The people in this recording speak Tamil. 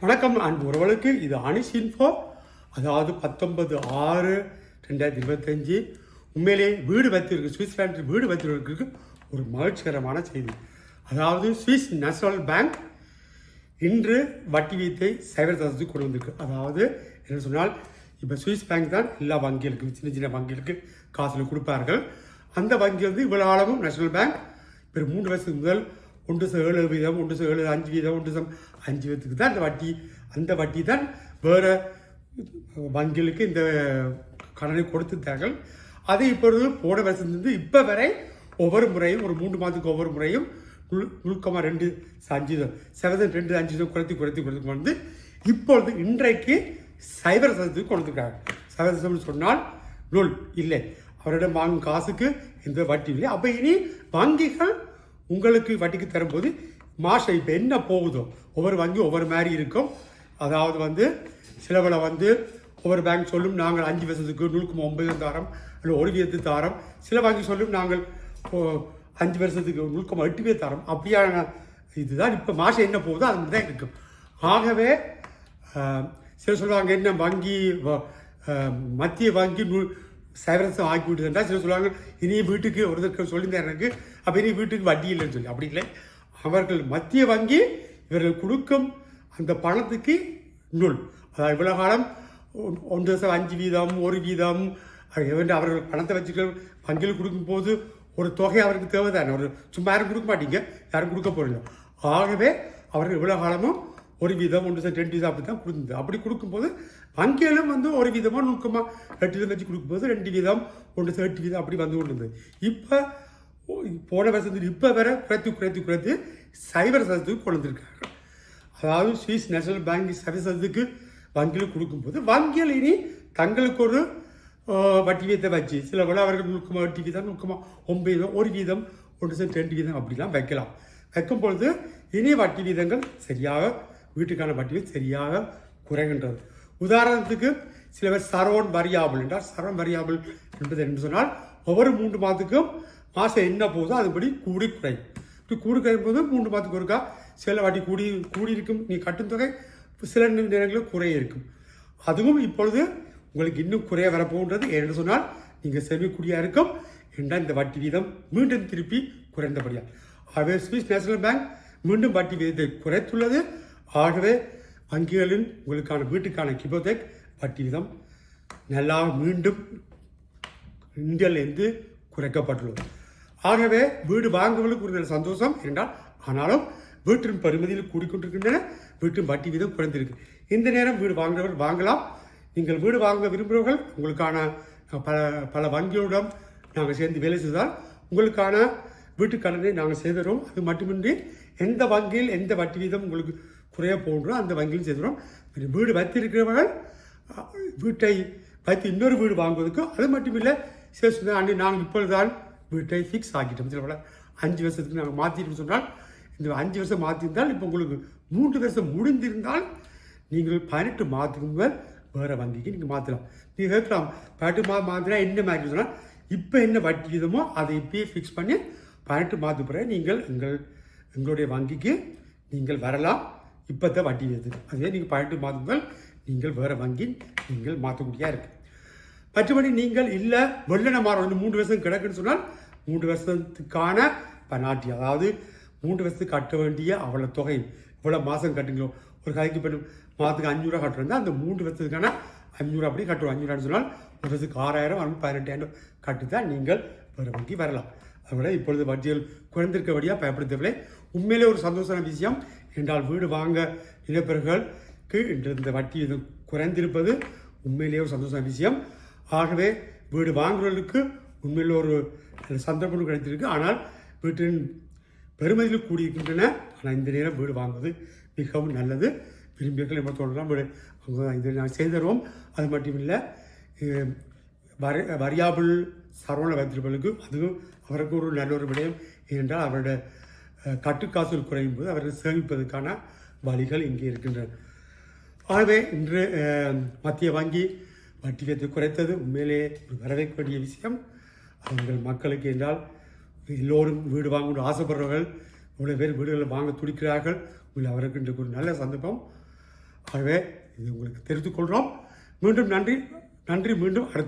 வணக்கம் அன்பு உறவுகளுக்கு. இது அனிஸ் இன்ஃபோ. அதாவது பத்தொன்பது ஆறு ரெண்டாயிரத்தி இருபத்தஞ்சி. உண்மையிலே வீடு வைத்திருக்கு சுவிட்சர்லாண்டில் வீடு வைத்திருக்கிறதுக்கு ஒரு மகிழ்ச்சிகரமான செய்தி. அதாவது சுவிஸ் நேஷனல் பேங்க் இன்று வட்டி வீத்தை சைபர் தசத்துக்கு கொண்டு வந்திருக்கு. அதாவது என்ன சொன்னால் இப்போ சுவிஸ் பேங்க் தான் எல்லா வங்கிகளுக்கும் சின்ன சின்ன வங்கிகளுக்கு காசில் கொடுப்பார்கள். அந்த வங்கி வந்து இவ்வளோ ஆழமும் நேஷனல் பேங்க். இப்போ மூன்று வருஷத்துக்கு முதல் ஒன்று ஏழு வீதம் ஒன்று ஏழு அஞ்சு வீதம் ஒன்று சம் அஞ்சு வீதத்துக்கு தான் அந்த வட்டி. அந்த வட்டி தான் வேறு வங்கிகளுக்கு இந்த கடனை கொடுத்துட்டார்கள். அது இப்பொழுது போன வருஷத்துலேருந்து இப்போ வரை ஒவ்வொரு முறையும் ஒரு மூன்று மாதத்துக்கு ஒவ்வொரு முறையும் நுழுக்கமாக ரெண்டு அஞ்சுதம் சதவீதம் ரெண்டு அஞ்சுதம் குறைத்து குறைத்து குறைத்து வந்து இப்பொழுது இன்றைக்கு சைபர் சதவீதத்துக்கு கொடுத்துருக்காங்க. சைபர் சொன்னால் நூல் இல்லை. அவரிடம் வாங்கும் காசுக்கு எந்த வட்டி இல்லை. அப்போ இனி வங்கிகள் உங்களுக்கு வட்டிக்கு தரும்போது மாதம் இப்போ என்ன போகுதோ ஒவ்வொரு வங்கி ஒவ்வொரு மாதிரி இருக்கும். அதாவது வந்து சிலவில் வந்து ஒவ்வொரு பேங்க் சொல்லும் நாங்கள் அஞ்சு வருஷத்துக்கு நூறுக்கும் ஒன்பது தாரம் இல்லை ஒரு வீதத்து தாரம். சில வங்கி சொல்லும் நாங்கள் அஞ்சு வருஷத்துக்கு நூறுக்கும் எட்டு வீத தாரம். அப்படியான இதுதான் இப்போ மாதம் என்ன போகுதோ அது மாதிரி தான் இருக்கும். ஆகவே சில சொல்லுவாங்க என்ன வங்கி வ- மத்திய வங்கி நூல் சைவரசம் ஆக்கி விட்டுதுன்றா சில சொல்லுவாங்க இனி வீட்டுக்கு ஒருத்தருக்கு சொல்லியிருந்தார் எனக்கு அப்போ இனி வீட்டுக்கு வட்டி இல்லைன்னு சொல்லி. அப்படி இல்லை. அவர்கள் மத்திய வங்கி இவர்கள் கொடுக்கும் அந்த பணத்துக்கு நூல். அதாவது இவ்வளோ காலம் ஒன்- ஒன்று வருஷம் அஞ்சு வீதம் ஒரு வீதம் அவர்கள் பணத்தை வச்சுக்க வங்கியில் கொடுக்கும்போது ஒரு தொகை அவருக்கு தேவை தானே ஒரு சும்மா யாரும் கொடுக்க மாட்டீங்க. யாரும் கொடுக்க போகிறீங்க ஆகவே அவர்கள் இவ்வளோ காலமும் ஒரு வீதம் ஒன்று சார் ரெண்டு வீதம் அப்படி தான் கொடுத்தது. அப்படி கொடுக்கும்போது வங்கியிலும் வந்து ஒரு வீதமாக நுணுக்கமாக ரெண்டு வீதம் வச்சு கொடுக்கும்போது ரெண்டு வீதம் ஒன்று சார் எட்டு வீதம் அப்படி வந்து கொண்டு இருந்தது இப்போ போன வருஷத்துக்கு இப்போ வேற குறைத்து குறைத்து குறைத்து சைபர் சதத்துக்கு கொண்டு வந்திருக்காங்க. அதாவது சுவிஸ் நேஷனல் பேங்க் சர்வீசத்துக்கு வங்கியில் கொடுக்கும்போது வங்கியில் இனி தங்களுக்கு ஒரு வட்டி வீதத்தை வச்சு சில விட அவர்கள் நுணுக்கமாக வட்டி வீதம் நுணுக்கமாக ஒன்பது வீதம் ஒரு வீதம் ஒன்று சென்ட் ரெண்டு வீதம் அப்படிலாம் வைக்கலாம். வைக்கும் பொழுது இனி வட்டி வீதங்கள் சரியாக வீட்டுக்கான வட்டிகள் சரியாக குறைகின்றது. உதாரணத்துக்கு சில பேர் சரோன் வரியாபிள் என்றால் சரோன் வரியாபிள் என்பது என்று சொன்னால் ஒவ்வொரு மூன்று மாதத்துக்கும் மாதம் என்ன போதோ அதுபடி கூடி குறையும். இப்படி கூடி குறையும் போது மூன்று மாதத்துக்கு ஒருக்கா சில வாட்டி கூடி கூடி இருக்கும் நீ கட்டும் தொகை சில நேரங்களில் குறைய இருக்கும் அதுவும் இப்பொழுது உங்களுக்கு இன்னும் குறைய வரப்போன்றது என்று சொன்னால் நீங்கள் செவிக்கூடியா இருக்கும் என்றால் இந்த வட்டி வீதம் மீண்டும் திருப்பி குறைந்தபடியாக ஆகவே சுவிஸ் நேஷனல் பேங்க் மீண்டும் வட்டி வீதத்தை குறைத்துள்ளது. ஆகவே வங்கிகளின் உங்களுக்கான வீட்டுக்கான கிபோதெக் வட்டி விதம் நல்லா மீண்டும் இந்தியாவிலிருந்து குறைக்கப்பட்டுள்ளது. ஆகவே வீடு வாங்குவதற்கு ஒரு நல்ல சந்தோஷம் என்றால் ஆனாலும் வீட்டின் பெறுமதியில் கூடிக்கொண்டிருக்கின்றன வீட்டின் வட்டி வீதம் குறைந்திருக்கு. இந்த நேரம் வீடு வாங்குறவர்கள் வாங்கலாம். நீங்கள் வீடு வாங்க விரும்புகிறவர்கள் உங்களுக்கான பல பல வங்கிகளுடன் நாங்கள் சேர்ந்து வேலை செய்தால் உங்களுக்கான வீட்டு கடனை நாங்கள் செய்தோம் அது மட்டுமின்றி எந்த வங்கியில் எந்த வட்டி வீதம் உங்களுக்கு குறைய போன்றோ அந்த வங்கியில் செய்துறோம் வீடு வைத்திருக்கிறவர்கள் வீட்டை வைத்து இன்னொரு வீடு வாங்குவதற்கு அது மட்டும் இல்லை சில ஆண்டு நாங்கள் இப்பொழுதுதான் வீட்டை ஃபிக்ஸ் ஆக்கிட்டோம். சில பல அஞ்சு வருஷத்துக்கு நாங்கள் மாற்றிட்டோம் சொன்னால் இந்த அஞ்சு வருஷம் மாற்றிருந்தால் இப்போ உங்களுக்கு மூன்று வருஷம் முடிந்திருந்தால் நீங்கள் பதினெட்டு மாதத்துக்கு முதல் வேறு வங்கிக்கு நீங்கள் மாற்றலாம் நீங்கள் கேட்கலாம் பதினெட்டு மாதம் மாற்றினா என்ன மாதிரி சொன்னால் இப்போ என்ன வட்டி விதமோ அதை இப்பயே ஃபிக்ஸ் பண்ணி பதினெட்டு மாதத்துக்கு பிறகு நீங்கள் எங்கள் எங்களுடைய வங்கிக்கு நீங்கள் வரலாம். இப்போ தான் வட்டி வருது அதுவே நீங்கள் பதினெட்டு மாதங்கள் நீங்கள் வேறு வங்கி நீங்கள் மாற்றக்கூடியா இருக்கு. மற்றபடி நீங்கள் இல்லை வெள்ளன மாறம் வந்து மூன்று வருஷம் கிடக்குன்னு சொன்னால் மூன்று வருஷத்துக்கான பனாட்டி அதாவது மூன்று வருஷத்துக்கு கட்ட வேண்டிய அவ்வளோ தொகை இவ்வளோ மாதம் கட்டுங்களோ. ஒரு கதைக்கு இப்போ மாதத்துக்கு அஞ்சூரூவா கட்டுறதா அந்த மூன்று வருஷத்துக்கான அஞ்சூறு அப்படி கட்டுவோம். அஞ்சூறான்னு சொன்னால் ஒரு வருஷத்துக்கு ஆறாயிரம் அல்லது பதினெட்டாயிரம் கட்டு தான் நீங்கள் வேறு வங்கி வரலாம். அதோட இப்பொழுது வட்டிகள் குறைந்திருக்கபடியாக பயப்படுத்தவில்லை உண்மையிலே ஒரு சந்தோஷமான விஷயம் என்றால் வீடு வாங்க இளைஞர்களுக்கு இன்று இந்த வட்டி இது குறைந்திருப்பது உண்மையிலேயே ஒரு சந்தோஷ விஷயம். ஆகவே வீடு வாங்குறவர்களுக்கு உண்மையில் ஒரு சந்தர்ப்பம் கிடைத்திருக்கு. ஆனால் வீட்டின் பெருமதியில் கூடியிருக்கின்றன. ஆனால் இந்த நேரம் வீடு வாங்குவது மிகவும் நல்லது. விரும்பியர்கள் நம்ம தோன்றலாம் வீடு வாங்குவது இதை நான் செய்து அது மட்டும் இல்லை வரி வரியாபிள் சரவண வைத்திருப்பவர்களுக்கு அதுவும் அவருக்கு ஒரு நல்ல ஒரு விடயம். ஏனென்றால் அவருடைய கட்டுக்காசுகள் குறையும் போது அவர்கள் சேமிப்பதற்கான வழிகள் இங்கே இருக்கின்றன. ஆகவே இன்று மத்திய வங்கி வட்டி வீதத்தை குறைத்தது. உண்மையிலே ஒரு வரவேற்க வேண்டிய விஷயம். அவர்கள் மக்களுக்கு என்றால் எல்லோரும் வீடு வாங்கணும்னு ஆசைப்படுறவர்கள் இவ்வளோ பேர் வீடுகளை வாங்க துடிக்கிறார்கள். உங்களை அவருக்கு இன்றைக்கு ஒரு நல்ல சந்தர்ப்பம். ஆகவே இது உங்களுக்கு தெரிவித்துக்கொள்கிறோம் மீண்டும் நன்றி. நன்றி. மீண்டும் அடுத்த